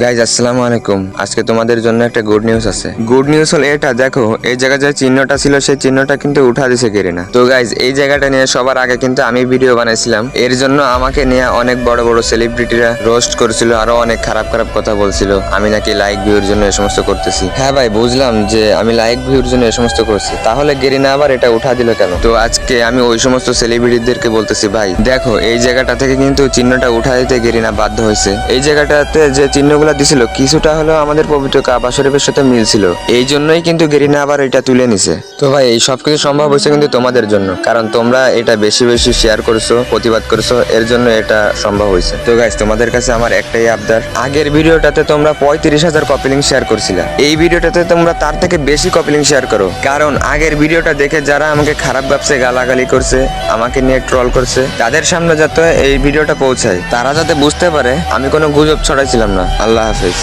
Guys আসসালামু আলাইকুম। আজকে তোমাদের জন্য একটা গুড নিউজ আছে। গুড নিউজ হলো এটা, দেখো, এই জায়গায় যে চিহ্নটা ছিল, সেই চিহ্নটা কিন্তু উঠা দিছে গেরিনা তো গাইজ এই জায়গাটা নিয়ে সবার আগে কিন্তু আমি ভিডিও বানাইছিলাম। এর জন্য আমাকে নিয়ে অনেক বড় বড় সেলিব্রিটিরা রোস্ট করেছিল, আরও অনেক খারাপ খারাপ কথা বলছিল। আমি নাকি লাইক ভিউর জন্য এই সমস্ত করতেছি। হ্যাঁ ভাই, বুঝলাম যে আমি লাইক ভিউর জন্য এই সমস্ত করছি। তাহলে গেরিনা আবার এটা উঠা দিল কেন? তো আজকে আমি ওই সমস্ত সেলিব্রিটিদেরকে বলতেছি, ভাই, দেখো, এই জায়গাটা থেকে কিন্তু চিহ্নটা উঠা দিতে গেরিনা বাধ্য হয়েছে। এই জায়গাটাতে যে চিহ্নগুলো দিছিল, কিছুটা হলেও আমাদের পবিত্র কাবা শরীফের সাথে মিল ছিল। এই জন্যই কিন্তু গেরিনা আবার এটা তুলে নিছে। তো ভাই, এই সবকিছু সম্ভব হয়েছে কিন্তু তোমাদের জন্য, কারণ তোমরা এটা বেশি বেশি শেয়ার করছ, প্রতিবাদ করছ, এর জন্য এটা সম্ভব হয়েছে। তো গাইজ তোমাদের কাছে আমার একটাই আবদার, আগের ভিডিওটাতে তোমরা পঁয়ত্রিশ হাজার কপিলিং শেয়ার করছিলে। এই ভিডিওটাতে তোমরা তার থেকে বেশি কপিলিং শেয়ার করো, কারণ আগের ভিডিওটা দেখে যারা আমাকে খারাপ ব্যবসায় গালাগালি করছে, আমাকে নিয়ে ট্রল করছে, তাদের সামনে যাতে এই ভিডিওটা পৌঁছায়, তারা যাতে বুঝতে পারে, আমি কোনো গুজব ছড়াইছিলাম না। আল্লাহ হাফেজ